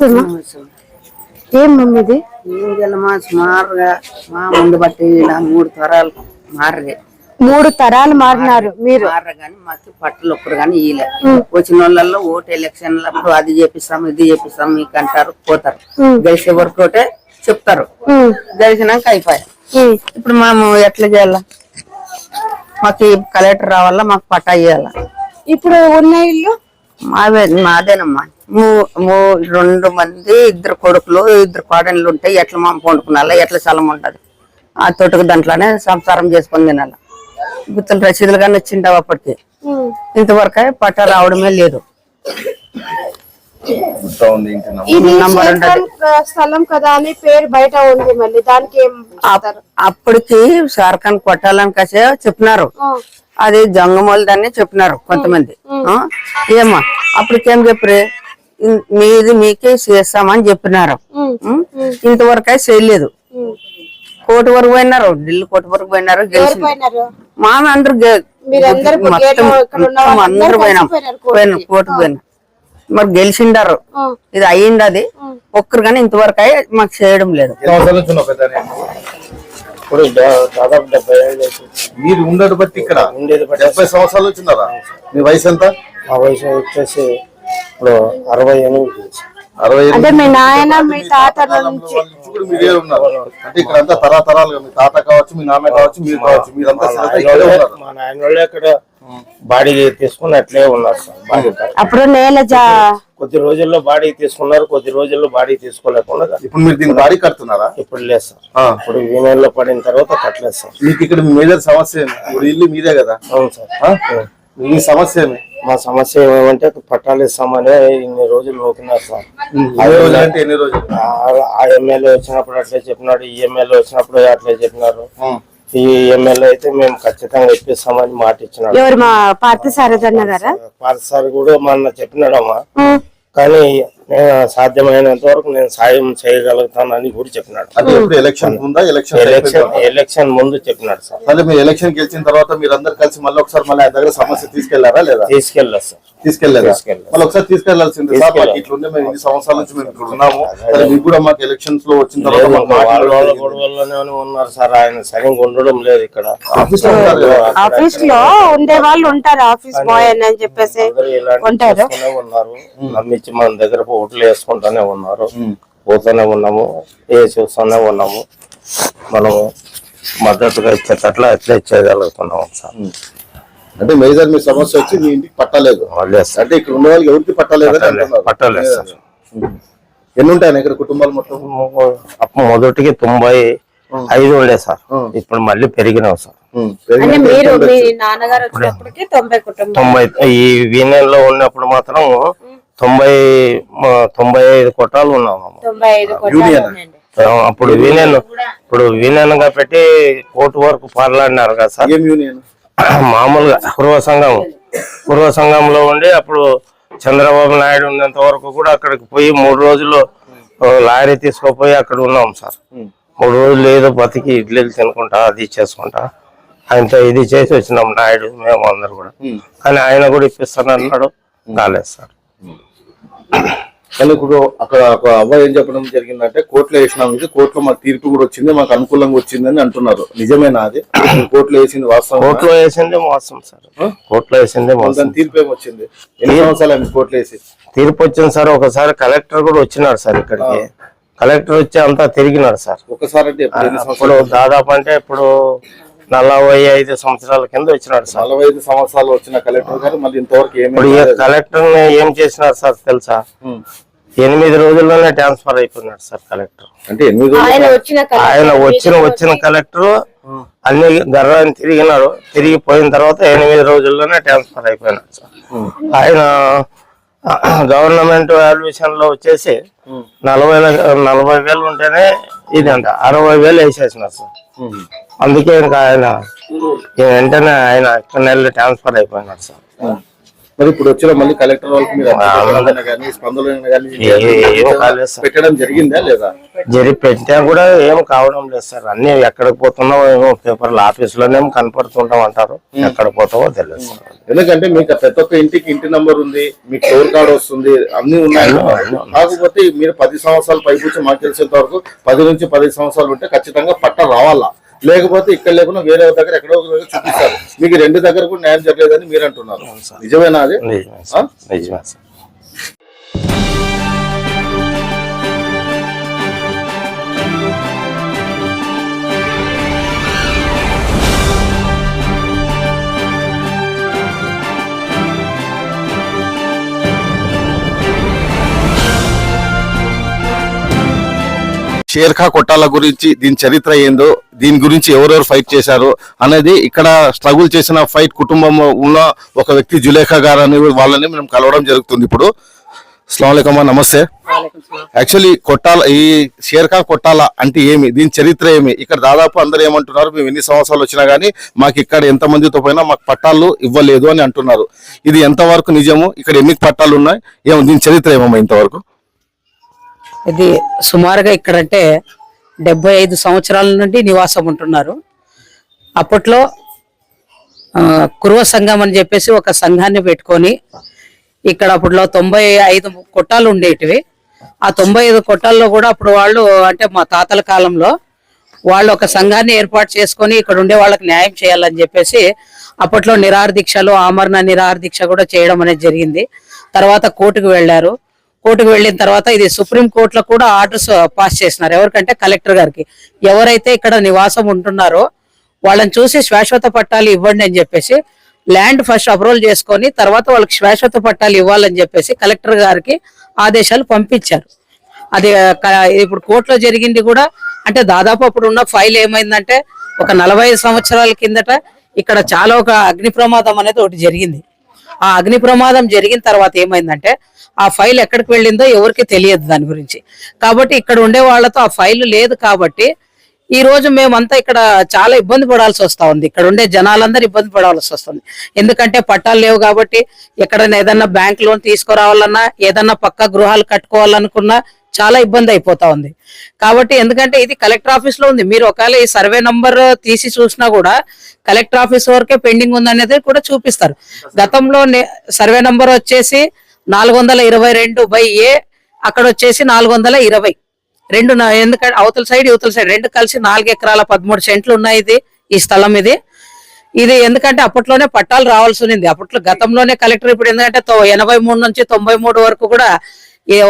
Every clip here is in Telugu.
నమస్తే అమ్మా ఏం మమ్మీ ఇది? మా సుమారుగా మా ముందు బట్టి ఇలా మూడు తరాలు మారలే మూడు తరాలు మారినారు మీరు. మారరు కానీ మాకు పట్టలు ఒక్కరు కానీ ఇయలే వచ్చిన వాళ్ళల్లో ఓటు ఎలక్షన్లప్పుడు అది చేపిస్తాం ఇది చేపిస్తాం మీకు అంటారు పోతారు. గెలిచే వరకు ఒకటే చెప్తారు. గెలిచినాక అయిపోయాయి. ఇప్పుడు మేము ఎట్లా చేయాలా? మాకు కలెక్టర్ రావాలా మాకు పట్టా ఇవ్వాలా ఇప్పుడు ఉన్న ఇల్లు? మావే మాదేనమ్మా. రెండు మంది ఇద్దరు కొడుకులు ఇద్దరు కోడన్లు ఉంటాయి ఎట్లా మా పండుకున్నాలా ఎట్లా స్థలం ఉంటది? ఆ తోటకు దాంట్లోనే సంసారం చేసుకొని తినాల. గుర్తులు రసీదులు కానీ వచ్చిండవు అప్పటికి. ఇంతవరకు పట్ట రావడమే లేదు. స్థలం కదా అని పేరు బయట ఉంది మళ్ళీ దానికి? అప్పటికి షార్ఖాన్ కొట్టాలని కసే చెప్పినారు. అది జంగమూలదని చెప్పినారు కొంతమంది. ఆ? ఏమా అప్పటికేం చెప్పరే మీది మీకే చేస్తామని చెప్పినారు? ఇంతవరకు చేయలేదు. కోటి వరకు పోయినారు ఢిల్లీ కోటి వరకు పోయినారు పోయినారు? మా అందరు మొత్తం అందరూ పోయినాం. కలిసిపోయినారు పోయిన మరి గెలిచిండారు. ఇది అయ్యింది అది. ఒక్కరు కానీ ఇంతవరకు అయ్యి మాకు చేయడం లేదు. ఇప్పుడు దాదాపు డెబ్బై. మీరు ఉండేది బట్టి ఇక్కడ ఉండేది బట్టి డెబ్బై సంవత్సరాలు వచ్చిందారా మీ వయసు ఎంత? మా వయసు వచ్చేసి ఇప్పుడు అరవై ఎనిమిది అరవై. అంటే మీ నాయన మీ తాత నుంచి. ఇప్పుడు మీరే ఉన్నారు. అంటే ఇక్కడ అంతా తరతరాలుగా మీ తాత కావచ్చు మీ నాన్న కావచ్చు మీరు కావచ్చు మీరంతా మా శ్రద్ధ నాయన ఇక్కడే ఉన్నారు. మా నాయన వాళ్ళే అక్కడ బాడీ తీసుకుని అట్లే ఉన్నారు సార్ బాడీ. అప్పుడు నేల కొద్ది రోజుల్లో బాడీ తీసుకున్నారు కొద్ది రోజుల్లో బాడీ తీసుకోలేకుండా ఇప్పుడు మీరు దీన్ని బాడీ కడుతున్నారా? ఇప్పుడు లేదు సార్. ఆ. ఇప్పుడు వీణెల్లో పడిన తర్వాత కట్టలేదు సార్. మీకు ఇక్కడ మేజర్ సమస్య ఏమి? ఇప్పుడు ఇల్లు మీదే కదా? అవును సార్? మీ సమస్య ఏమి? మా సమస్య ఏమంటే పట్టాలు ఇస్తామని ఇన్ని రోజులు నూకినారు సార్. అదే రోజు అంటే ఎన్ని రోజులు? ఆ- ఎమ్మెల్యే వచ్చినప్పుడు అట్లే చెప్పినాడు ఈ ఎమ్మెల్యే వచ్చినప్పుడు అట్లే చెప్పినారు. ఈ ఎమ్మెల్యే అయితే మేము ఖచ్చితంగా ఇప్పిస్తామని మాట ఇచ్చినాడు. ఎవరు మా పార్థ సారథన్న గారా? పార్సారి కూడా మొన్న చెప్పినాడమ్మా. కానీ నేను సాధ్యమైనంత వరకు నేను సాయం చేయగలుగుతానని కూడా చెప్పినాడు. అంటే ఇప్పుడు ఎలక్షన్ ఉందా? ఎలక్షన్ ఎలక్షన్ ఎలక్షన్ ముందు చెప్పినాడు సార్. మీరు ఎలక్షన్ గెలిచిన తర్వాత మీరు అందరు కలిసి మళ్ళీ ఒకసారి మళ్ళీ ఆయన దగ్గర సమస్య తీసుకెళ్ళారా లేదా? తీసుకెళ్ళా సార్. తీసుకెళ్ళేదా? తీసుకెళ్ళాలి. మళ్ళీ ఒకసారి తీసుకెళ్ళాల్సింది సార్. మాకు మేము ఇన్ని సంవత్సరాల నుంచి మేము ఇక్కడ ఉన్నాము. సరే మీకు కూడా మాకు ఎలక్షన్స్లో వచ్చిన తర్వాత గొడవల్లోనే ఉన్నారు సార్. ఆయన సరిగ్గా ఉండడం లేదు ఇక్కడ. ఆఫీస్లో ఉండే వాళ్ళు ఉంటారు. ఆఫీస్ బాయ్ అని చెప్పేసి ఉంటారు. నమ్మించి మన దగ్గర ఓట్లు వేసుకుంటానే ఉన్నారు పోతూనే ఉన్నాము. ఏ చూస్తూనే ఉన్నాము. మనము మద్దతుగా ఇచ్చేటట్లు అట్లా ఇచ్చేయగలుగుతున్నాము సార్. అంటే మేజర్ మీ సమస్య వచ్చి మీ ఇంటికి పట్టలేదు. అంటే ఇక్కడ ఉన్న వాళ్ళకి ఎవరికి పట్టలేదు పట్టలేదు, అంటున్నారు. పట్టలేదు సార్. ఎన్ని ఉంటాయి ఇక్కడ కుటుంబాలు మొత్తం? అప్పుడు మొదటికి తొంభై ఐదు ఉండే సార్. ఇప్పుడు మళ్ళీ పెరిగినావు సార్. తొంభై ఈ వీణెల్లో ఉన్నప్పుడు మాత్రం తొంభై తొంభై ఐదు కొట్టాలు యూనియన్. కొట్టాలు అప్పుడు వీణెన్ ఇప్పుడు వీణెన్గా పెట్టి కోర్టు వరకు పాల్లాడినారు కదా సార్? యూనియన్? మామూలుగా పూర్వ సంఘం. పూర్వ సంఘంలో ఉండి అప్పుడు చంద్రబాబు నాయుడు ఉన్నంత వరకు కూడా అక్కడికి పోయి మూడు రోజులు లారీ తీసుకుపోయి అక్కడ ఉన్నాం సార్. మూడు రోజులు ఏదో బతికి ఇడ్లీలు తినుకుంటా అది చేసుకుంటా. ఆయనతో ఇది చేసి వచ్చినాం నాయుడు మేము అందరు కూడా. కానీ ఆయన కూడా ఇప్పిస్తానన్నాడు. కాలేదు సార్. కానీ ఇప్పుడు అక్కడ ఒక అబ్బాయి ఏం చెప్పడం జరిగిందంటే కోర్టులో వేసినాం ఇది కోర్టులో మాకు తీర్పు కూడా వచ్చింది మాకు అనుకూలంగా వచ్చిందని అంటున్నారు. నిజమేనా అది? కోర్టులో వేసింది వాస్తవం కోర్టులో వేసిందే మోసం సార్. కోర్టులో వేసిందే మోసం. తీర్పు ఏమి వచ్చింది? ఎన్ని సంవత్సరాలు కోర్టులో వేసి? తీర్పు వచ్చింది సార్ ఒకసారి కలెక్టర్ కూడా వచ్చినాడు సార్ ఇక్కడికి. కలెక్టర్ వచ్చి అంతా తిరిగినాడు సార్. ఒకసారి అంటే దాదాపు అంటే ఇప్పుడు నలభై ఐదు సంవత్సరాల కింద వచ్చినాడు సార్. నలభై ఐదు సంవత్సరాలు వచ్చిన కలెక్టర్ గారు మళ్ళీ ఇంతవరకు ఇప్పుడు కలెక్టర్ ఏం చేసినారు సార్ తెలుసా? ఎనిమిది రోజుల్లోనే ట్రాన్స్ఫర్ అయిపోయినాడు సార్ కలెక్టర్. అంటే ఎనిమిది ఆయన వచ్చిన వచ్చిన వచ్చిన కలెక్టర్ అన్ని గర్వాన్ని తిరిగినారు. తిరిగి పోయిన తర్వాత ఎనిమిది రోజుల్లోనే ట్రాన్స్ఫర్ అయిపోయినాడు సార్. ఆయన గవర్నమెంట్ వాల్యుయేషన్లో వచ్చేసి నలభై నలభై వేలు ఉంటేనే ఇది అంట అరవై వేలు వేసేసినారు సార్. అందుకే ఇంకా ఆయన వెంటనే ఆయన ఇక్కడ నెల ట్రాన్స్ఫర్ అయిపోయినాడు సార్. మరి ఇప్పుడు వచ్చిన మళ్ళీ కలెక్టర్ వాళ్ళకి మీరు స్పందన. పెట్టడం జరిగిందా లేదా? జరి పెట్టినా కూడా ఏం కావడం లేదు సార్. అన్ని ఎక్కడికి పోతున్నామో ఏమో పేపర్లు ఆఫీస్లోనే కనపడుతుంటాం అంటారు. ఎక్కడ పోతామో తెలియదు సార్. ఎందుకంటే మీకు ప్రతి ఒక్క ఇంటికి ఇంటి నంబర్ ఉంది మీకు స్టోర్ కార్డ్ వస్తుంది అన్ని ఉన్నాయి. కాకపోతే మీరు పది సంవత్సరాలు పైపుచ్చి మాకు తెలిసేంత వరకు పది నుంచి పది సంవత్సరాలు ఉంటే ఖచ్చితంగా పట్ట రావాలా. లేకపోతే ఇక్కడ లేకుండా వేరే దగ్గర ఎక్కడో ఒక దగ్గర చూపిస్తారు. మీకు రెండు దగ్గర కూడా న్యాయం జరగలేదని మీరు అంటున్నారు. నిజమేనా అది? నిజమే సార్. షేర్ఖా కొట్టాల గురించి దీని చరిత్ర ఏందో దీని గురించి ఎవరెవరు ఫైట్ చేశారు అనేది ఇక్కడ స్ట్రగుల్ చేసిన ఫైట్ కుటుంబం ఉన్న ఒక వ్యక్తి జులేఖా గారు అని వాళ్ళని మనం కలవడం జరుగుతుంది ఇప్పుడు. అస్సలం అమ్మా నమస్తే. యాక్చువల్లీ కొట్టాల ఈ షేర్ఖా కొట్టాల అంటే ఏమి దీని చరిత్ర ఏమి? ఇక్కడ దాదాపు అందరూ ఏమంటున్నారు మేము ఎన్ని సంవత్సరాలు వచ్చినా గానీ మాకు ఇక్కడ ఎంత మందితో పోయినా మాకు పట్టాలు ఇవ్వలేదు అని అంటున్నారు. ఇది ఎంతవరకు నిజము? ఇక్కడ ఎన్ని పట్టాలు ఉన్నాయి? ఏమో దీని చరిత్ర ఏమమ్మా ఇంతవరకు? ఇది సుమారుగా ఇక్కడంటే డెబ్బై ఐదు సంవత్సరాల నుండి నివాసం ఉంటున్నారు. అప్పట్లో కురువ సంఘం అని చెప్పేసి ఒక సంఘాన్ని పెట్టుకొని ఇక్కడ అప్పట్లో తొంభై ఐదు కొట్టాలు ఉండేటివి. ఆ తొంభై ఐదు కొట్టాల్లో కూడా అప్పుడు వాళ్ళు అంటే మా తాతల కాలంలో వాళ్ళు ఒక సంఘాన్ని ఏర్పాటు చేసుకొని ఇక్కడ ఉండే వాళ్ళకి న్యాయం చేయాలని చెప్పేసి అప్పట్లో నిరాహార దీక్షలు ఆమరణ నిరాహార దీక్ష కూడా చేయడం అనేది జరిగింది. తర్వాత కోర్టుకు వెళ్ళారు. కోర్టుకు వెళ్ళిన తర్వాత ఇది సుప్రీం కోర్టులో కూడా ఆర్డర్స్ పాస్ చేసినారు. ఎవరికంటే కలెక్టర్ గారికి. ఎవరైతే ఇక్కడ నివాసం ఉంటున్నారో వాళ్ళని చూసి శాశ్వత పట్టాలు ఇవ్వండి అని చెప్పేసి ల్యాండ్ ఫస్ట్ అప్రూవల్ చేసుకొని తర్వాత వాళ్ళకి శాశ్వత పట్టాలు ఇవ్వాలని చెప్పేసి కలెక్టర్ గారికి ఆదేశాలు పంపించారు. అది ఇప్పుడు కోర్టులో జరిగింది కూడా అంటే దాదాపు అప్పుడు ఉన్న ఫైల్ ఏమైందంటే ఒక నలభై ఐదు సంవత్సరాల కిందట ఇక్కడ చాలా ఒక అగ్ని ప్రమాదం అనేది ఒకటి జరిగింది. ఆ అగ్ని ప్రమాదం జరిగిన తర్వాత ఏమైందంటే ఆ ఫైల్ ఎక్కడికి వెళ్ళిందో ఎవరికి తెలియదు దాని గురించి. కాబట్టి ఇక్కడ ఉండే వాళ్ళతో ఆ ఫైల్ లేదు కాబట్టి ఈ రోజు మేమంతా ఇక్కడ చాలా ఇబ్బంది పడాల్సి వస్తా ఉంది. ఇక్కడ ఉండే జనాలందరూ ఇబ్బంది పడాల్సి వస్తుంది. ఎందుకంటే పట్టాలు లేవు కాబట్టి ఎక్కడైనా ఏదన్నా బ్యాంక్ లోన్ తీసుకురావాలన్నా ఏదన్నా పక్క గృహాలు కట్టుకోవాలనుకున్నా చాలా ఇబ్బంది అయిపోతా ఉంది. కాబట్టి ఎందుకంటే ఇది కలెక్టర్ ఆఫీస్లో ఉంది. మీరు ఒకవేళ ఈ సర్వే నంబర్ తీసి చూసినా కూడా కలెక్టర్ ఆఫీస్ వరకే పెండింగ్ ఉంది అనేది కూడా చూపిస్తారు. గతంలో సర్వే నంబర్ వచ్చేసి నాలుగు వందల ఇరవై రెండు బై ఏ అక్కడ వచ్చేసి నాలుగు వందల ఇరవై. రెండు ఎందుకంటే అవతల సైడ్ యువతల సైడ్ రెండు కలిసి నాలుగు ఎకరాల పదమూడు సెంట్లు ఉన్నాయి ఇది ఈ స్థలం ఇది. ఇది ఎందుకంటే అప్పట్లోనే పట్టాలు రావాల్సి ఉంది అప్పట్లో గతంలోనే కలెక్టర్ ఇప్పుడు ఎందుకంటే ఎనభై మూడు నుంచి తొంభై మూడు వరకు కూడా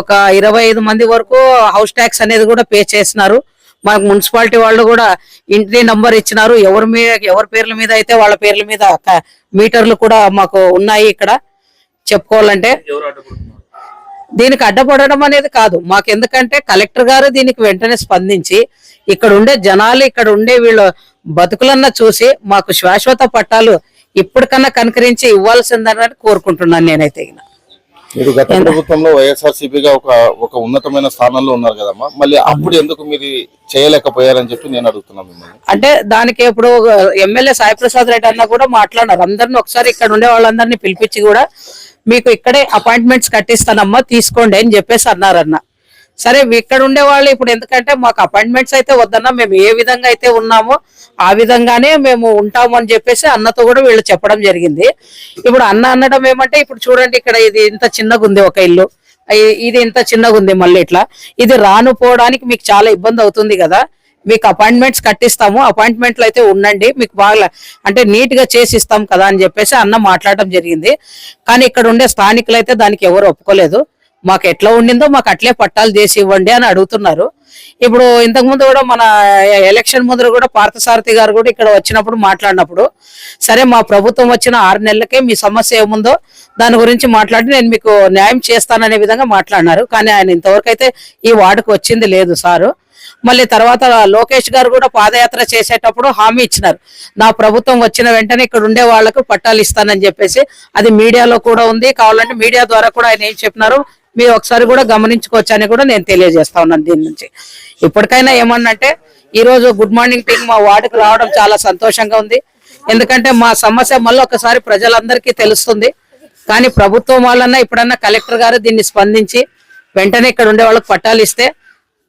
ఒక ఇరవై ఐదు మంది వరకు హౌస్ ట్యాక్స్ అనేది కూడా పే చేసినారు. మాకు మున్సిపాలిటీ వాళ్ళు కూడా ఇంటి నంబర్ ఇచ్చినారు. ఎవరి మీద ఎవరి పేర్ల మీద అయితే వాళ్ళ పేర్ల మీద మీటర్లు కూడా మాకు ఉన్నాయి ఇక్కడ. చెప్పుకోవాలంటే దీనికి అడ్డపడడం అనేది కాదు. మాకు ఎందుకంటే కలెక్టర్ గారు దీనికి వెంటనే స్పందించి ఇక్కడ ఉండే జనాలు ఇక్కడ ఉండే వీళ్ళు బతుకులన్న చూసి మాకు శాశ్వత పట్టాలు ఇప్పటికన్నా కనుకరించి ఇవ్వాల్సిందని కోరుకుంటున్నాను నేనైతే మీరు గత ప్రభుత్వంలో వైఎస్ఆర్సీపీగా ఒక ఒక ఉన్నతమైన స్థానంలో ఉన్నారు కదమ్మా. మళ్ళీ అప్పుడు ఎందుకు మీరు చేయలేకపోయారని చెప్పి నేను అడుగుతున్నాను మిమ్మల్ని. అంటే దానికి ఇప్పుడు ఎమ్మెల్యే సాయి ప్రసాద్ రెడ్డి అన్న కూడా మాట్లాడారు అందరిని ఒకసారి ఇక్కడ ఉండే వాళ్ళందరినీ పిలిపించి కూడా మీకు ఇక్కడే అపాయింట్మెంట్స్ కట్టిస్తానమ్మా తీసుకోండి అని చెప్పేసి అన్నారన్న. సరే ఇక్కడ ఉండే వాళ్ళు ఇప్పుడు ఎందుకంటే మాకు అపాయింట్మెంట్స్ అయితే వద్దన్నా మేము ఏ విధంగా అయితే ఉన్నామో ఆ విధంగానే మేము ఉంటాము అని చెప్పేసి అన్నతో కూడా వీళ్ళు చెప్పడం జరిగింది. ఇప్పుడు అన్న అనడం ఏమంటే ఇప్పుడు చూడండి ఇక్కడ ఇది ఇంత చిన్నగా ఉంది ఒక ఇల్లు. ఇది ఇంత చిన్నగా ఉంది మళ్ళీ ఇట్లా. ఇది రాను పోవడానికి మీకు చాలా ఇబ్బంది అవుతుంది కదా. మీకు అపాయింట్మెంట్స్ కట్టిస్తాము అపాయింట్మెంట్లు అయితే ఉండండి మీకు బాగా అంటే నీట్గా చేసి ఇస్తాం కదా అని చెప్పేసి అన్న మాట్లాడడం జరిగింది. కానీ ఇక్కడ ఉండే స్థానికులు అయితే దానికి ఎవరు ఒప్పుకోలేదు. మాకు ఎట్లా ఉండిందో మాకు అట్లే పట్టాలు చేసి ఇవ్వండి అని అడుగుతున్నారు. ఇప్పుడు ఇంతకు ముందు కూడా మన ఎలక్షన్ ముందు కూడా పార్థసారథి గారు కూడా ఇక్కడ వచ్చినప్పుడు మాట్లాడినప్పుడు సరే మా ప్రభుత్వం వచ్చిన ఆరు నెలలకే మీ సమస్య ఏముందో దాని గురించి మాట్లాడి నేను మీకు న్యాయం చేస్తాననే విధంగా మాట్లాడినారు. కానీ ఆయన ఇంతవరకు అయితే ఈ వార్డుకు వచ్చింది లేదు సారు. మళ్ళీ తర్వాత లోకేష్ గారు కూడా పాదయాత్ర చేసేటప్పుడు హామీ ఇచ్చినారు. నా ప్రభుత్వం వచ్చిన వెంటనే ఇక్కడ ఉండే వాళ్ళకు పట్టాలు ఇస్తానని చెప్పేసి అది మీడియాలో కూడా ఉంది. కావాలంటే మీడియా ద్వారా కూడా ఆయన ఏం చెప్పినారు? మీరు ఒకసారి కూడా గమనించుకోవచ్చు అని కూడా నేను తెలియజేస్తా ఉన్నాను దీని నుంచి. ఇప్పటికైనా ఏమన్నంటే ఈ రోజు గుడ్ మార్నింగ్ టీం మా వార్డుకు రావడం చాలా సంతోషంగా ఉంది. ఎందుకంటే మా సమస్య మళ్ళీ ఒకసారి ప్రజలందరికీ తెలుస్తుంది. కానీ ప్రభుత్వం వాళ్ళన్నా ఇప్పుడన్నా కలెక్టర్ గారు దీన్ని స్పందించి వెంటనే ఇక్కడ ఉండే వాళ్ళకి పట్టాలు ఇస్తే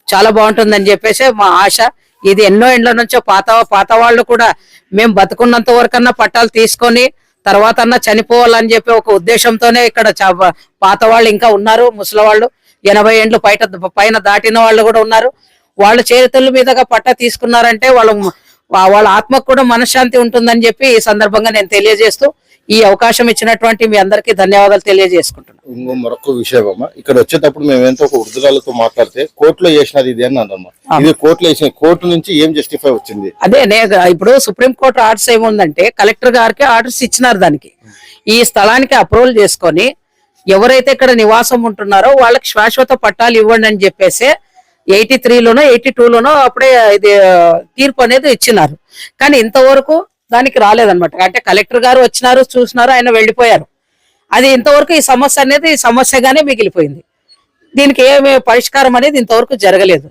చాలా బాగుంటుందని చెప్పేసి మా ఆశ. ఇది ఎన్నో ఇండ్ల నుంచో పాత పాత వాళ్ళు కూడా మేము బతుకున్నంత వరకన్నా పట్టాలు తీసుకొని తర్వాత అన్న చనిపోవాలని చెప్పి ఒక ఉద్దేశంతోనే ఇక్కడ చా- పాత వాళ్ళు ఇంకా ఉన్నారు ముసలి వాళ్ళు ఎనభై ఏండ్లు పైట పైన దాటిన వాళ్ళు కూడా ఉన్నారు. వాళ్ళ చేతుల మీదగా పట్టా తీసుకున్నారంటే వాళ్ళ వాళ్ళ ఆత్మకు కూడా మనశ్శాంతి ఉంటుందని చెప్పి ఈ సందర్భంగా నేను తెలియజేస్తూ ఈ అవకాశం ఇచ్చినటువంటి మీ అందరికీ ధన్యవాదాలు తెలియజేసుకుంటున్నాను. ఇంకో మరొక విషయం అమ్మా ఇక్కడ వచ్చేటప్పుడు మేము ఎంతో ఒక వృద్ధురాలతో మాట్లాడితే కోర్టులో చేసినది ఇది అని అన్నమ్మా ఇది కోర్టులో చేసిన కోర్టు నుంచి ఏం జస్టిఫై వచ్చింది? అదే నే ఇప్పుడు సుప్రీం కోర్టు ఆర్డర్స్ ఏముందంటే కలెక్టర్ గారికి ఆర్డర్స్ ఇచ్చినారు దానికి. ఈ స్థలానికి అప్రూవల్ చేసుకొని ఎవరైతే ఇక్కడ నివాసం ఉంటున్నారో వాళ్ళకి శాశ్వత పట్టాలు ఇవ్వండి అని చెప్పేసి ఎయిటీ త్రీలోనో ఎయిటీ టూలోనో అప్పుడే ఇది తీర్పు అనేది ఇచ్చినారు. కానీ ఇంతవరకు దానికి రాలేదన్నమాట. అంటే కలెక్టర్ గారు వచ్చినారు చూసినారు ఆయన వెళ్ళిపోయారు. అది ఇంతవరకు ఈ సమస్య అనేది సమస్యగానే మిగిలిపోయింది. దీనికి ఏమి పరిష్కారం అనేది ఇంతవరకు జరగలేదు.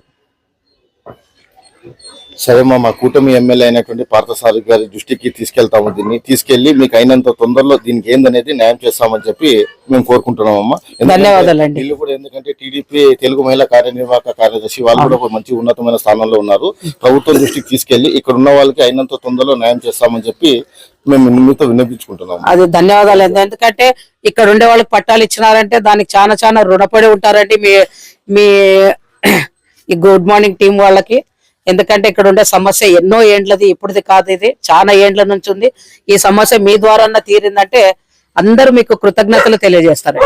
సరే మా మా కూటమి ఎమ్మెల్యే అయినటువంటి పార్థసారి గారి దృష్టికి తీసుకెళ్తాము దీన్ని. తీసుకెళ్ళి మీకు అయినంత తొందరలో దీనికి ఏందనేది న్యాయం చేస్తామని చెప్పి మేము కోరుకుంటున్నామమ్మా. ఎందుకంటే ధన్యవాదాలండి. వీళ్ళు కూడా ఎందుకంటే టీడీపీ తెలుగు మహిళా కార్యనిర్వాహక కార్యదర్శి వాళ్ళు కూడా ఒక మంచి ఉన్నతమైన స్థానంలో ఉన్నారు. ప్రభుత్వం దృష్టికి తీసుకెళ్ళి ఇక్కడ ఉన్న వాళ్ళకి అయినంత తొందరలో న్యాయం చేస్తామని చెప్పి మేము మీతో విన్నపించుకుంటున్నాము. అది ధన్యవాదాలు. ఎందు- ఎందుకంటే ఇక్కడ ఉండే వాళ్ళకి పట్టాలు ఇచ్చినారంటే దానికి చాలా చాలా రుణపడి ఉంటారండి మీ మీ గుడ్ మార్నింగ్ టీం వాళ్ళకి. ఎందుకంటే ఇక్కడ ఉండే సమస్య ఎన్నో ఏండ్లది ఇప్పుడుది కాదు ఇది చాలా ఏండ్ల నుంచి ఉంది. ఈ సమస్య మీ ద్వారా తీరిందంటే అందరూ మీకు కృతజ్ఞతలు తెలియజేస్తారు.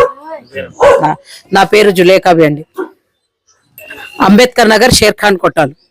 నా- పేరు జులేకాబి అండి. అంబేద్కర్ నగర్ షేర్ ఖాన్ కొట్టాలు.